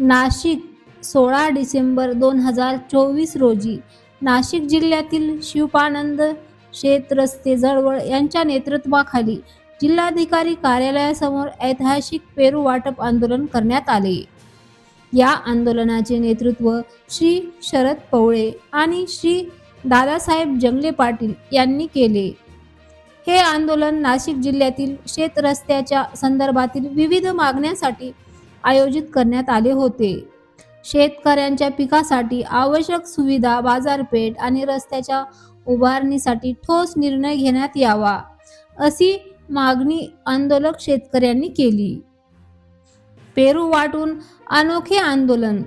नाशिक सोळा डिसेंबर दोन हजार चोवीस रोजी नाशिक जिल्ह्यातील शिवपानंद शेत रस्ते यांच्या नेतृत्वाखाली जिल्हाधिकारी कार्यालयासमोर ऐतिहासिक पेरू वाटप आंदोलन करण्यात आले. या आंदोलनाचे नेतृत्व श्री शरद पवळे आणि श्री दादासाहेब जंगले पाटील यांनी केले. हे आंदोलन नाशिक जिल्ह्यातील शेत रस्त्याच्या संदर्भातील विविध मागण्यांसाठी आयोजित करण्यात आले होते. शेतकऱ्यांच्या पिकासाठी आवश्यक सुविधा बाजारपेठ आणि रस्त्याच्या उभारणीसाठी ठोस निर्णय घेण्यात यावा अशी मागणी आंदोलक शेतकऱ्यांनी केली. पेरू वाटून अनोखे आंदोलन.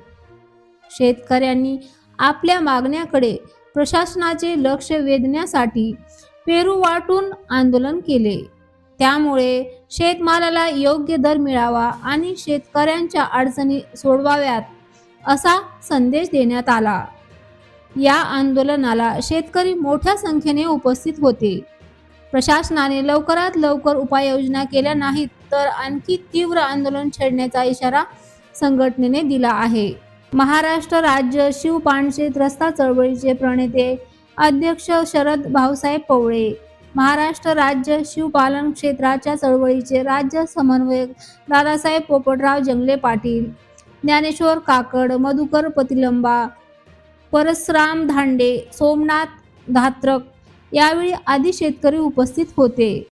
शेतकऱ्यांनी आपल्या मागण्याकडे प्रशासनाचे लक्ष वेधण्यासाठी पेरू वाटून आंदोलन केले. त्यामुळे शेतमालाला योग्य दर मिळावा आणि शेतकऱ्यांच्या अडचणी सोडवाव्यात असा संदेश देण्यात आला. या आंदोलनाला शेतकरी मोठ्या संख्येने उपस्थित होते. प्रशासनाने लवकरात लवकर उपाययोजना केल्या नाहीत तर आणखी तीव्र आंदोलन छेडण्याचा इशारा संघटनेने दिला आहे. महाराष्ट्र राज्य शिवपाणशेत रस्ता चळवळीचे प्रणेते अध्यक्ष शरद भाऊसाहेब पवळे महाराष्ट्र राज्य शिवपालन क्षेत्राच्या चळवळीचे राज्य समन्वयक दादासाहेब पोपटराव जंगले पाटील ज्ञानेश्वर काकड मधुकर पतिलंबा परसराम धांडे सोमनाथ धात्रक यावेळी आदी शेतकरी उपस्थित होते.